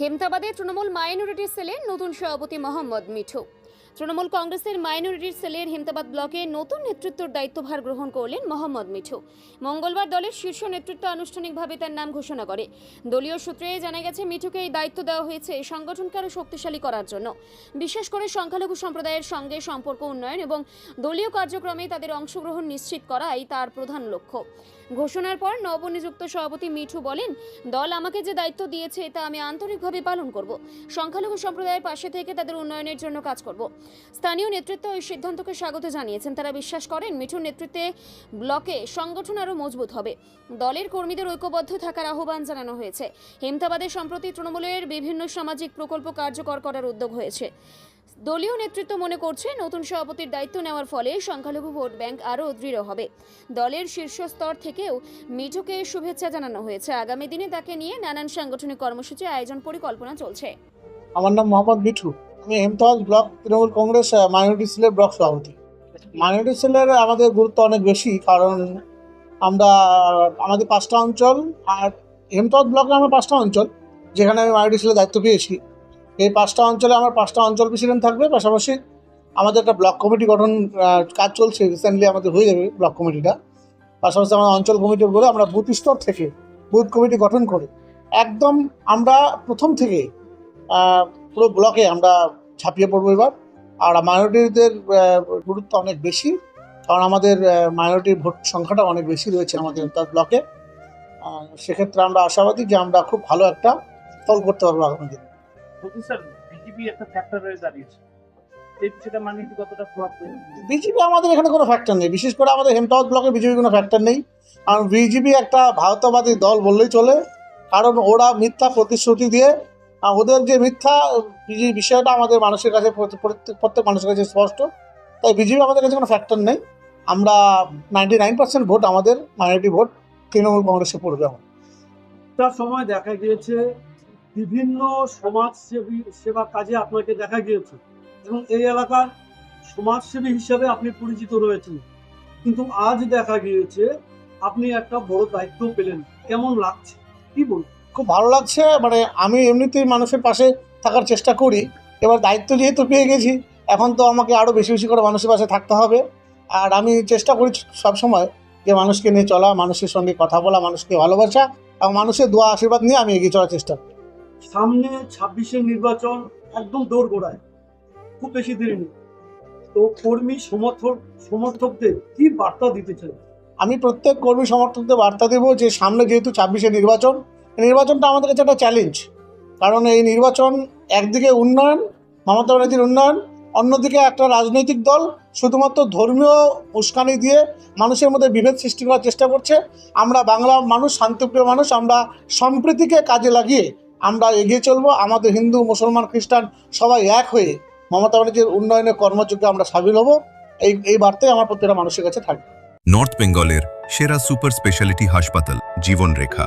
হেমতাবাদে Trinamool minority সেলে নতুন সভাপতি মোহাম্মদ মিঠু। তৃণমূল কংগ্রেসের মাইনরিটি সেলের হেমতাবাদ ব্লকে নতুন নেতৃত্বর দায়িত্বভার গ্রহণ করলেন মোহাম্মদ মিঠু। মঙ্গলবার দলের শীর্ষ নেতৃত্ব আনুষ্ঠানিকভাবে তার নাম ঘোষণা করে। দলীয় সূত্রে জানা গেছে, মিঠুকে এই দায়িত্ব দেওয়া হয়েছে সংগঠনকে আরও শক্তিশালী করার জন্য। বিশেষ করে সংখ্যালঘু সম্প্রদায়ের সঙ্গে সম্পর্ক উন্নয়ন এবং দলীয় কার্যক্রমে তাদের অংশগ্রহণ নিশ্চিত করাই তার প্রধান লক্ষ্য। ঘোষণার পর নবনিযুক্ত সভাপতি মিঠু বলেন, দল আমাকে যে দায়িত্ব দিয়েছে তা আমি আন্তরিকভাবে পালন করব। সংখ্যালঘু সম্প্রদায়ের পাশে থেকে তাদের উন্নয়নের জন্য কাজ করব। স্থানীয় নেতৃত্ব এই সিদ্ধান্তকে স্বাগত জানিয়েছেন। তারা বিশ্বাস করেন মিঠুর নেতৃত্বে ব্লকে সংগঠন আরও মজবুত হবে। দলের কর্মীদের ঐক্যবদ্ধ থাকার আহ্বান জানানো হয়েছে। হেমতাবাদে সম্প্রতি তৃণমূলের বিভিন্ন সামাজিক প্রকল্প কার্যকর করার উদ্যোগ হয়েছে। দলীয় নেতৃত্ব মনে করছে, নতুন সভাপতির দায়িত্ব নেওয়ার ফলে সংখ্যালঘু ভোট ব্যাংক আরও দৃঢ় হবে। দলের শীর্ষ স্তর থেকেও মিঠুকে শুভেচ্ছা জানানো হয়েছে। আগামী দিনে তাকে নিয়ে নানান সাংগঠনিক কর্মসূচি আয়োজন পরিকল্পনা চলছে। আমার নাম মোহাম্মদ মিঠু। আমি হেমতাবাদ ব্লক তৃণমূল কংগ্রেস মাইনরিটি সেলের ব্লক সভাপতি। মাইনরিটি সেলের আমাদের গুরুত্ব অনেক বেশি, কারণ আমরা, আমাদের পাঁচটা অঞ্চল, আর হেমতাবাদ ব্লকে আমার পাঁচটা অঞ্চল, যেখানে আমি মাইনরিটি সেলের দায়িত্ব পেয়েছি। এই পাঁচটা অঞ্চলে আমার পাঁচটা অঞ্চল প্রেসিডেন্ট থাকবে, পাশাপাশি আমাদের একটা ব্লক কমিটি গঠন কাজ চলছে রিসেন্টলি আমাদের হয়ে যাবে ব্লক কমিটিটা। পাশাপাশি আমাদের অঞ্চল কমিটি বলে আমরা বুথ স্তর থেকে বুথ কমিটি গঠন করে। একদম আমরা প্রথম থেকে পুরো ব্লকে আমরা ছাপিয়ে পড়ব এবার। আর মাইনরিটিদের গুরুত্ব অনেক বেশি কারণ আমাদের মাইনরিটির ভোট সংখ্যাটা অনেক বেশি রয়েছে আমাদের তার ব্লকে। সেক্ষেত্রে আমরা আশাবাদী যে আমরা খুব ভালো একটা ফল করতে পারব আগামী দিনে। বিজেপি মানে আমাদের এখানে কোনো ফ্যাক্টর নেই। বিশেষ করে আমাদের হেমতাবাদ ব্লকে বিজেপি কোনো ফ্যাক্টর নেই। কারণ বিজেপি একটা ভারতবাদী দল বললেই চলে। কারণ ওরা মিথ্যা প্রতিশ্রুতি দিয়ে ওদের যে মিথ্যা বিষয়টা আমাদের মানুষের কাছে, প্রত্যেক- মানুষের কাছে স্পষ্ট। তাই বিজেপি আমাদের কাছে কোনো ফ্যাক্টর নেই। আমরা নাইনটি নাইন পার্সেন্ট ভোট, আমাদের মাইনরিটি ভোট তৃণমূল কংগ্রেসে পড়বে আমার একটা সময় দেখা গিয়েছে, বিভিন্ন সমাজসেবী সেবা কাজে আপনাকে দেখা গিয়েছে। এবং এই এলাকার সমাজসেবী হিসেবে আপনি পরিচিত রয়েছেন। কিন্তু আজ দেখা গিয়েছে, আপনি একটা বড় দায়িত্ব পেলেন। কেমন লাগছে? কি বলুন খুব ভালো লাগছে মানে আমি এমনিতেই মানুষের পাশে থাকার চেষ্টা করি। এবার দায়িত্ব যেহেতু পেয়ে গেছি এখন তো আমাকে আরও বেশি বেশি করে মানুষের পাশে থাকতে হবে। আর আমি চেষ্টা করি সবসময় যে মানুষকে নিয়ে চলা মানুষের সঙ্গে কথা বলা মানুষকে ভালোবাসা এবং মানুষের দোয়া আশীর্বাদ নিয়ে আমি এগিয়ে চলার চেষ্টা করি। সামনে ছাব্বিশের নির্বাচন একদম দৌড় গোড়ায় খুব বেশি দেরি নেই। তো কর্মী সমর্থক সমর্থকদের কি বার্তা দিতে চাই? আমি প্রত্যেক কর্মী সমর্থকদের বার্তা দেবো যে সামনে যেহেতু ছাব্বিশে নির্বাচন নির্বাচনটা আমাদের কাছে একটা চ্যালেঞ্জ কারণ এই নির্বাচন একদিকে উন্নয়ন, মমতা ব্যানার্জির উন্নয়ন, অন্যদিকে একটা রাজনৈতিক দল শুধুমাত্র ধর্মীয় উস্কানি দিয়ে মানুষের মধ্যে বিভেদ সৃষ্টি করার চেষ্টা করছে। আমরা বাংলা মানুষ, শান্তিপ্রিয় মানুষ, আমরা সম্প্রীতিকে কাজে লাগিয়ে আমরা এগিয়ে চলবো। আমাদের হিন্দু, মুসলমান, খ্রিস্টান সবাই এক হয়ে মমতা ব্যানার্জির উন্নয়নের কর্মযোগ্যে আমরা সামিল হব। এই এই বার্তাই আমার প্রত্যেকটা মানুষের কাছে থাকবে। নর্থ বেঙ্গলের সেরা সুপার স্পেশালিটি হাসপাতাল, জীবনরেখা।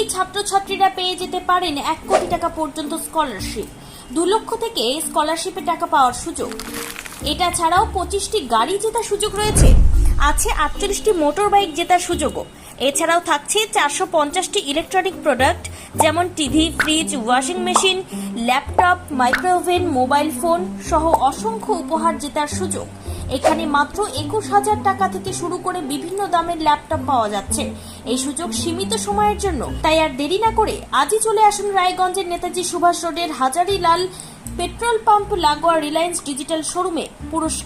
কিনলেই ছাত্রছাত্রীরা পেয়ে যেতে পারেন এক কোটি টাকা পর্যন্ত স্কলারশিপ। দু লক্ষ থেকে স্কলারশিপে টাকা পাওয়ার সুযোগ। এটা ছাড়াও পঁচিশটি গাড়ি জেতার সুযোগ রয়েছে। আছে আটচল্লিশটি মোটর বাইক জেতার সুযোগও। এছাড়াও থাকছে চারশো পঞ্চাশটি ইলেকট্রনিক প্রোডাক্ট যেমন TV fridge washing machine laptop micro oven mobile phone সহ অসংখ্য উপহার জেতার সুযোগ। এখানে মাত্র একুশ হাজার টাকা থেকে শুরু করে বিভিন্ন দামের ল্যাপটপ পাওয়া যাচ্ছে। এই সুযোগ সীমিত সময়ের জন্য। তাই আর দেরি না করে আজই চলে আসুন রায়গঞ্জের নেতাজি সুভাষ রোডের হাজারিলাল পেট্রোল পাম্প লাগোয়া রিলায়েন্স ডিজিটাল শোরুমে। পুরস্কার